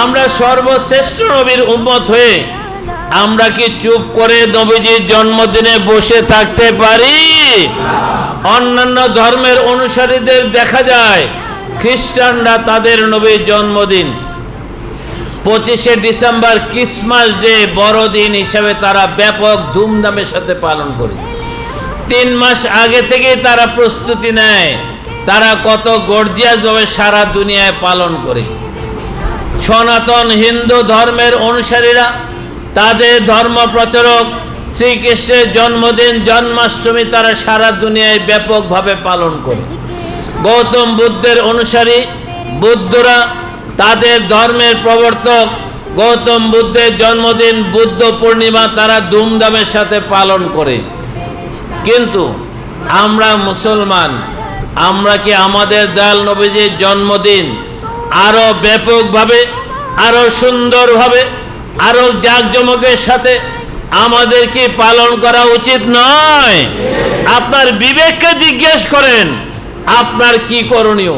আমরা সর্বশ্রেষ্ঠ নবীর উম্মত হয়ে আমরা কি চুপ করে নবীজির জন্মদিনে বসে থাকতে পারি? অন্যান্য ধর্মের অনুসারীদের দেখা যায়, খ্রিস্টানরা তাদের নবীর জন্মদিন। পঁচিশে ডিসেম্বর ক্রিসমাস ডে, বড়দিন হিসাবে তারা ব্যাপক ধুমধামের সাথে পালন করে। তিন মাস আগে থেকেই তারা প্রস্তুতি নেয়, তারা কত গর্জিয়াস ভাবে সারা দুনিয়ায় পালন করে। সনাতন হিন্দু ধর্মের অনুসারীরা, তাদের ধর্ম প্রচারক শ্রীকৃষ্ণের জন্মদিন, জন্মাষ্টমী তারা সারা দুনিয়ায় ব্যাপকভাবে পালন করে। গৌতম বুদ্ধের অনুসারী বুদ্ধরা তাদের ধর্মের প্রবর্তক। গৌতম বুদ্ধের জন্মদিন, বুদ্ধ পূর্ণিমা তারা ধুমধামের সাথে পালন করে। কিন্তু আমরা মুসলমান, আমরা কি আমাদের দয়াল নবীজির জন্মদিন আরও ব্যাপকভাবে আরও সুন্দরভাবে আরও জাঁকজমকের সাথে আমাদেরকে পালন করা উচিত নয়? আপনার বিবেককে জিজ্ঞেস করেন, আপনার কি করণীয়?